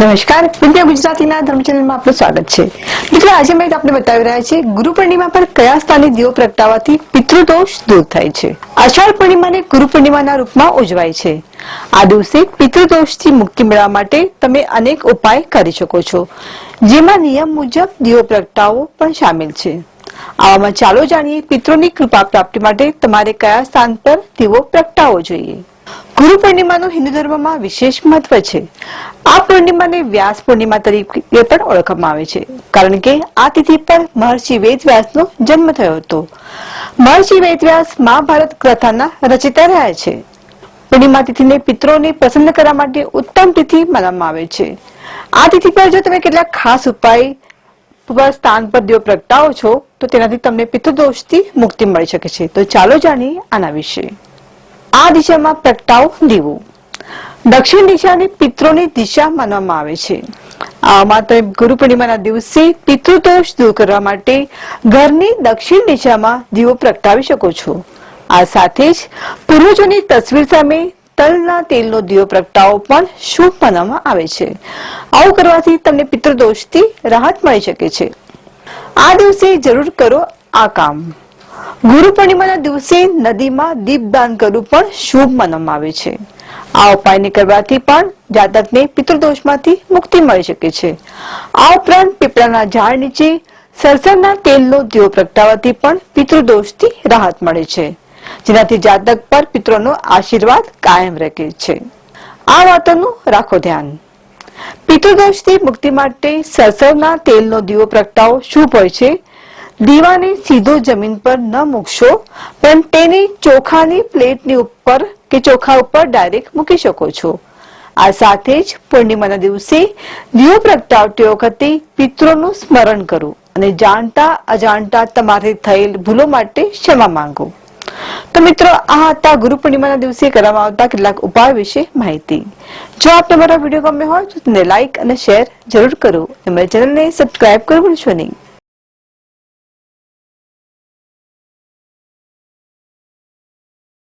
નમસ્કાર. વિદ્યા ગુજરાતીના ધર્મ ચેનલમાં આપનું સ્વાગત છે. મિત્રો, આજે મેં આપણે બતાવી રહ્યા છે ગુરુ પૂર્ણિમા પર કયા સ્થાને દીવો પ્રગટાવવાથી પિતૃદોષ દૂર થાય છે? અષાઢ પૂર્ણિમાને ગુરુ પૂર્ણિમાના રૂપમાં ઉજવાય છે. આ દિવસે પિતૃદોષથી મુક્તિ મેળવવા માટે તમે અનેક ઉપાય કરી શકો છો. જેમાં નિયમ મુજબ દીવો પ્રગટાવવો પણ સામેલ છે. આવામાં ચાલો જાણીએ પિતૃની કૃપા પ્રાપ્તિ માટે તમારે કયા સ્થાન પર દીવો પ્રગટાવવો જોઈએ. ગુરુ પૂર્ણિમાનું હિન્દુ ધર્મમાં વિશેષ મહત્વ છે. આ પૂર્ણિમાને વ્યાસ પૂર્ણિમા તરીકે પણ ઓળખવામાં આવે છે. કારણ કે આ તિથિ પર મહર્ષિ વેદવ્યાસનો જન્મ થયો હતો. મહર્ષિ વેદવ્યાસ મહાભારત કથાના રચિતા રહ્યા છે. પૂર્ણિમા તિથિને પિત્રોને પ્રસન્ન કરવા માટે ઉત્તમ તિથિ માનવામાં આવે છે. આ તિથિ પર જો તમે કેટલાક ખાસ ઉપાય પર સ્થાન પર દીવો પ્રગટાવો છો, તો તેનાથી તમને પિતૃદોષથી મુક્તિ મળી શકે છે. તો ચાલો જાણીએ આના વિશે. આ દિશામાં પ્રગટાવ દીવો. દક્ષિણ દિશાને પિત્રોની દિશા માનવામાં આવે છે. ગુરુ પૂર્ણિમાના દિવસે પિતૃદોષ દૂર કરવા માટે ઘરની દક્ષિણ દિશામાં દીવો પ્રગટાવી શકો છો. આ સાથે જ પૂર્વજોની તસવીર સામે તલના તેલનો દીવો પ્રગટાવો પણ શુભ માનવામાં આવે છે. આવું કરવાથી તમને પિતૃદોષથી રાહત મળી શકે છે. આ દિવસે જરૂર કરો આ કામ. ગુરુ પૂર્ણિમાના દિવસે નદીમાં દીપદાન કરવું પણ શુભ માનવામાં આવે છે. આ ઉપાયને કરવાથી પણ જાતકને પિતૃદોષમાંથી મુક્તિ મળી શકે છે. આ ઉપરાંત પીપળાના ઝાડ નીચે સરસરના તેલનો દીવો પ્રગટાવવાથી પણ પિતૃદોષથી રાહત મળે છે, જેનાથી જાતક પર પિત્રોનો આશીર્વાદ કાયમ રહે છે. આ વાતોનું રાખો ધ્યાન. પિતૃદોષથી મુક્તિ માટે સરસવના તેલનો દીવો પ્રગટાવો શુભ હોય છે દીવાને સીધો જમીન પર ન મૂકશો, પણ તેની ચોખાની પ્લેટની ઉપર કે ચોખા ઉપર ડાયરેક્ટ મૂકી શકો છો. આ સાથે જ પૂર્ણિમાના દિવસે દીવો પ્રગટાવતી વખતે પિત્રોનું સ્મરણ કરો અને જાણતા અજાણતા તમારે થયેલ ભૂલો માટે ક્ષમા માંગો. તો મિત્રો, આ હતા ગુરુ પૂર્ણિમાના દિવસે કરવામાં આવતા કેટલાક ઉપાય વિશે માહિતી. જો આપને મારો વીડિયો ગમ્યો હોય તો તેને લાઈક અને શેર જરૂર કરો. અને મારી ચેનલને સબસ્ક્રાઇબ કરવું ભૂલશો નહીં.